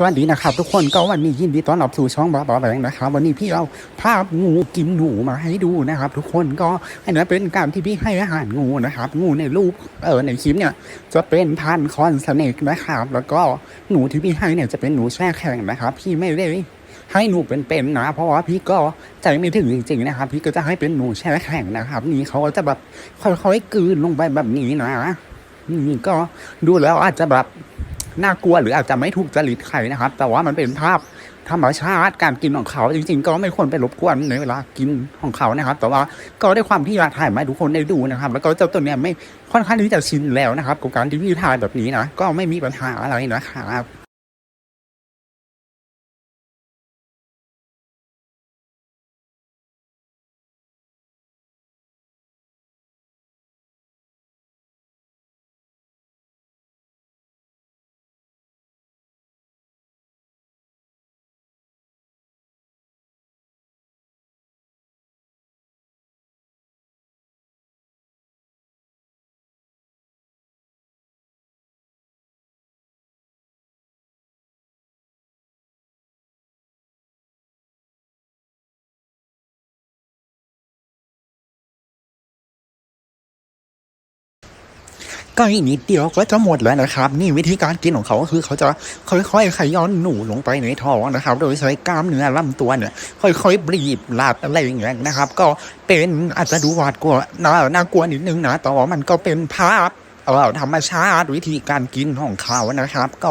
สวัสดีนะครับทุกคนก็วันนี้ยินดีต้อนรับสู่ช่องบาบาแบงนะครับวันนี้พี่เอาภาพงูกินหนูมาให้ดูนะครับ ทุกคนก็อันนี้เป็นการที่พี่ให้อาหารงูนะครับ งูในรูปเออในคลิปเนี่ยจะเป็นพันคอนสเนกนะครับ แล้วก็หนูที่พี่ให้เนี่ยจะเป็นหนูแช่แข็งนะครับ พี่ไม่ได้ให้หนูเป็นๆนะ เพราะว่าพี่ก็ใจไม่ถึงจริงๆนะครับ พี่ก็จะให้เป็นหนูแช่แข็งนะครับ นี่เขาก็จะแบบค่อยๆกืนลงไปแบบนี้นะนี่ก็ดูแล้วอาจจะแบบ น่ากลัวหรืออาจจะไม่ถูกจริตใครนะครับ แต่ว่ามันเป็นภาพธรรมชาติการกินของเขาจริง ๆ ก็ไม่ควรไปรบกวนในเวลากินของเขานะครับ แต่ว่าก็ได้ความที่อยากถ่ายมาทุกคนได้ดูนะครับ แล้วก็เจ้าตัวเนี้ยไม่ค่อนข้างที่จะชินแล้วนะครับกับการที่พี่ถ่ายแบบนี้นะก็ไม่มีปัญหาอะไรนะครับ ก็อีกนิดเดียวก็จะหมดแล้วนะครับ นี่วิธีการกินของเขาก็คือเขาจะค่อยๆขย้อนหนูลงไปในท้องนะครับ โดยใช้กล้ามเนื้อลำตัวเนี่ยค่อยๆบีบลาดอะไรอย่างเงี้ยนะครับ ก็เป็นอาจจะดูหวาดกลัวน่านากลัวนิดนึงนะแต่ว่ามันก็เป็นภาพเออธรรมชาติวิธีการกินของเขานะครับ ก็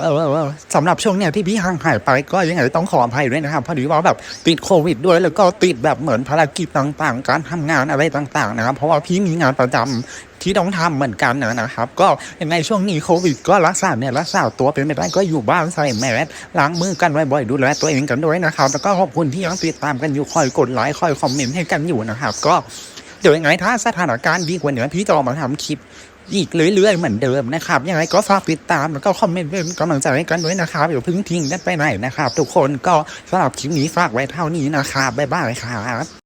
เออสำหรับช่วงเนี้ยที่พี่ห่างหายไปก็ยังไงต้องขออภัยด้วยนะครับพอดีว่าแบบติดโควิดด้วยแล้วก็ติดแบบเหมือนภารกิจต่างๆ การทำงานอะไรต่าง ๆ นะครับ เพราะว่าพี่มีงานประจำ ที่ต้องทำเหมือนกันนะนะครับ ก็ยังไงช่วงนี้โควิดก็รักษาเนี่ยรักษาตัวเป็นไม่ได้ก็อยู่บ้านใส่แมสล้างมือกันไว้บ่อยดูแลตัวเองกันด้วยนะครับแล้วก็ขอบคุณที่ยังติดตามกันอยู่คอยกดไลค์คอยคอมเมนต์ให้กันอยู่นะครับ ก็เดี๋ยวยังไงถ้าสถานการณ์ดีกว่านี้พี่จะอมาทำคลิปอีกเรื่อยๆเหมือนเดิมนะครับยังไงก็ฝากติดตามแล้วก็คอมเมนต์เป็นกำลังใจให้กันด้วยนะครับอย่าเพิ่งทิ้งกันไปไหนนะครับ ทุกคนก็สำหรับคลิปนี้ฝากไว้เท่านี้นะครับบ๊ายบายครับ